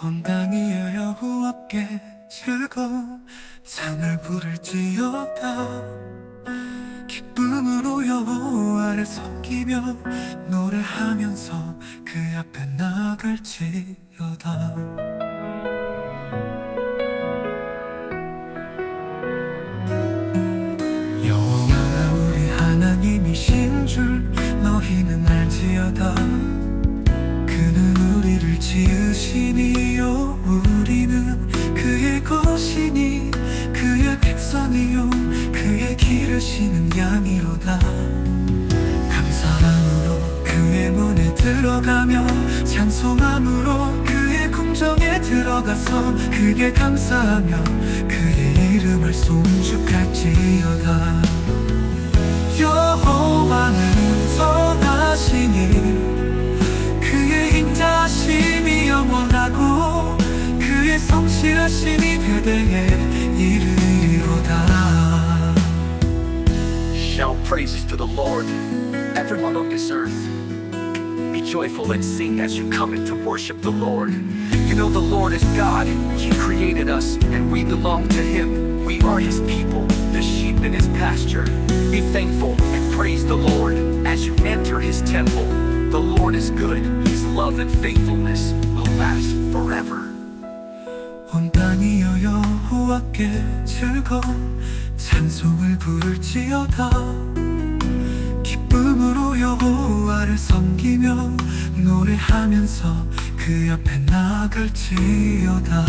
온당이 여여후 함께 즐거운 상을 부를지어다 기쁨으로 여호와를 섬기며 노래하면서 그 앞에 나갈지어다. 여호와가 우리 하나님이신 줄 너희는 알지어다. 그는 우리를 지으시니 그의 기르시는 양이로다. 감사함으로 그의 문에 들어가며 찬송함으로 그의 궁정에 들어가서 그게 감사하며 그의 이름을 송축할지어다. 여호와는 선하시니 그의 인자심이 영원하고 그의 성실하심이 대대에 이르 praises to the Lord, everyone on this earth. Be joyful and sing as you come in to worship the Lord. You know the Lord is God, He created us, and we belong to Him. We are His people, the sheep in His pasture. Be thankful and praise the Lord as you enter His temple. The Lord is good, His love and faithfulness will last forever. 온 땅이여 여호와께 즐거운 찬송을 부를지어다 기쁨으로 여호와를 섬기며 노래하면서 그 옆에 나갈지어다.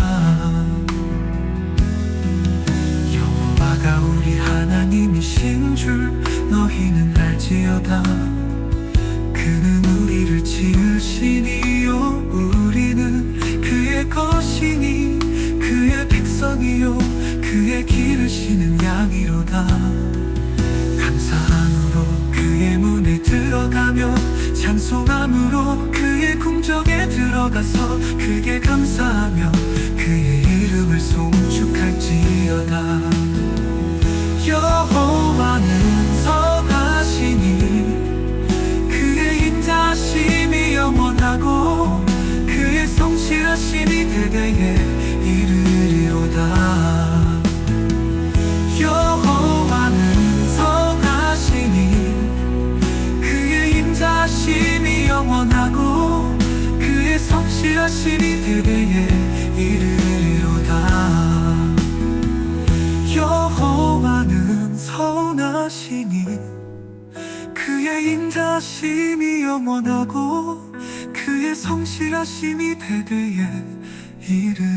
여호와가 우리 하나님이신 줄 너희는 알지어다. 그는 우리를 지으시니요 우리는 그의 것이니 그의 백성이요 그의 기르시는 양이로다. 감사함으로 그의 문에 들어가며 찬송함으로 그의 궁정에 들어가서 그게 감사하며 인자심이 영원하고 그의 성실하심이 대대에 이르리로다. 여호와는 선하시니 그의 인자심이 영원하고 그의 성실하심이 대대에 이르